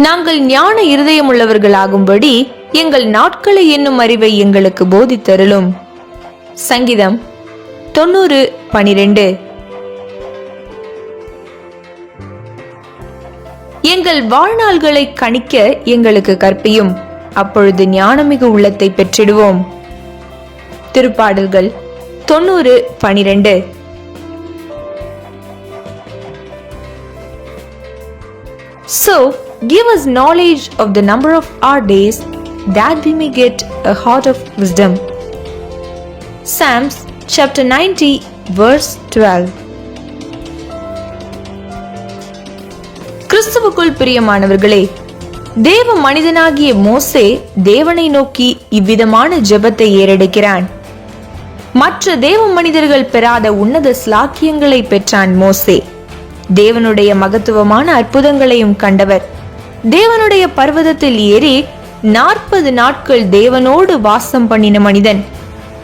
நாங்கள் ஞான இருதயமுள்ளவர்களாகும்படி எங்கள் நாட்களை என்னும் அறிவை எங்களுக்கு போதித்தருளும். சங்கீதம் தொண்ணூறு பனிரெண்டு. எங்கள் வாழ்நாள்களை கணிக்க எங்களுக்கு கற்பியும் அப்பொழுது ஞானமிகு உள்ளத்தை பெற்றிடுவோம். திருப்பாடல்கள் தொண்ணூறு பனிரெண்டு. So, give us knowledge of the number of our days, that we may get a heart of wisdom. Psalms chapter 90, verse 12. கிறிஸ்துவுக்குள் பிரியமானவர்களே தேவ மனிதனாகிய மோசே தேவனை நோக்கி இவ்விதமான ஜெபத்தை ஏறெடுக்கிறான் மற்ற தேவ மனிதர்கள் பெறாத உன்னத ஸ்லாக்கியங்களை பெற்றான் மோசே தேவனுடைய மகத்துவமான அற்புதங்களையும் கண்டவர் தேவனுடைய பர்வதத்தில் ஏறி நாற்பது நாட்கள் தேவனோடு வாசம் பண்ணின மனிதன்.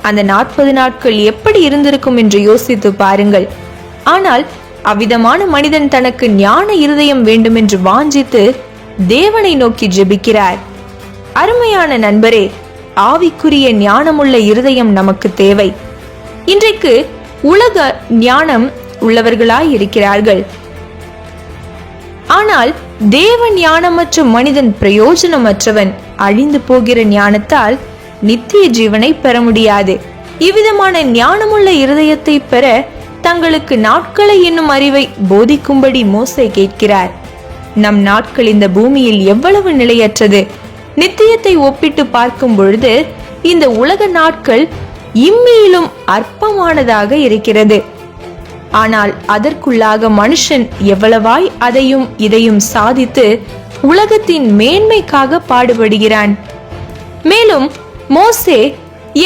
அந்த நாற்பது நாட்கள் எப்படி இருந்திருக்கும் என்று யோசித்து பாருங்கள். ஆனால் அவ்விதமான மனிதன் தனக்கு ஞான இருதயம் வேண்டுமென்று வாஞ்சித்து தேவனை நோக்கி ஜெபிக்கிறார். அருமையான நண்பரே ஆவிக்குரிய ஞானமுள்ள இருதயம் நமக்கு தேவை. இன்றைக்கு உலக ஞானம் உள்ளவர்களாய் இருக்கிறார்கள். ஆனால் தேவ ஞானமற்ற மனிதன் பிரயோஜனமற்றவன் அழிந்து போகிற ஞானத்தால் நித்திய ஜீவனை பெற முடியாது. இவ்விதமான ஞானமுள்ள இருதயத்தை பெற தங்களுக்கு நாட்களை என்னும் அறிவை போதிக்கும்படி மோசை கேட்கிறார். நம் நாட்கள் இந்த பூமியில் எவ்வளவு நிலையற்றது. நித்தியத்தை ஒப்பிட்டு பார்க்கும் பொழுது இந்த உலக நாட்கள் இம்மியிலும் அற்பமானதாக இருக்கிறது. ஆனால் அதற்குள்ளாக மனுஷன் எவ்வளவாய் அதையும் இதையும் சாதித்து உலகத்தின் மேன்மைக்காக பாடுபடுகிறான். மேலும் மோசே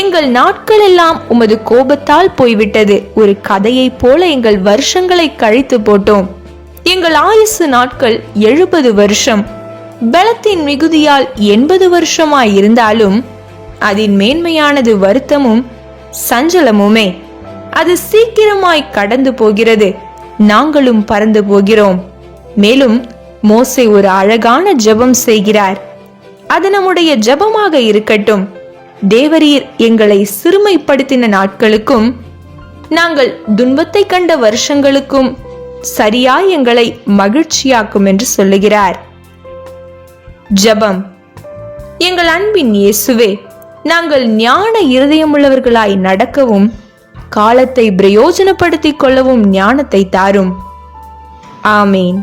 எங்கள் நாட்கள் எல்லாம் உமது கோபத்தால் போய்விட்டது. ஒரு கதையைப் போல எங்கள் வருஷங்களை கழித்து போட்டோம். எங்கள் ஆயுசு நாட்கள் எழுபது வருஷம். பலத்தின் மிகுதியால் எண்பது வருஷமாய் இருந்தாலும் அதன் மேன்மையானது வருத்தமும் சஞ்சலமுமே. அது சீக்கிரமாய் கடந்து போகிறது. நாங்களும் பறந்து போகிறோம். மேலும் மோசை ஒரு அழகான ஜெபம் செய்கிறார். அது நம்முடைய ஜெபமாக இருக்கட்டும். தேவரீர் எங்களை சிறுமைப்படுத்தின நாட்களுக்கும் நாங்கள் துன்பத்தை கண்ட வருஷங்களுக்கும் சரியாய் எங்களை மகிழ்ச்சியாக்கும் என்று சொல்லுகிறார். ஜெபம். எங்கள் அன்பின் இயேசுவே நாங்கள் ஞான இருதயமுள்ளவர்களாய் நடக்கவும் காலத்தை பிரயோஜனப்படுத்திக் கொள்ளவும் ஞானத்தை தாரும். ஆமீன்.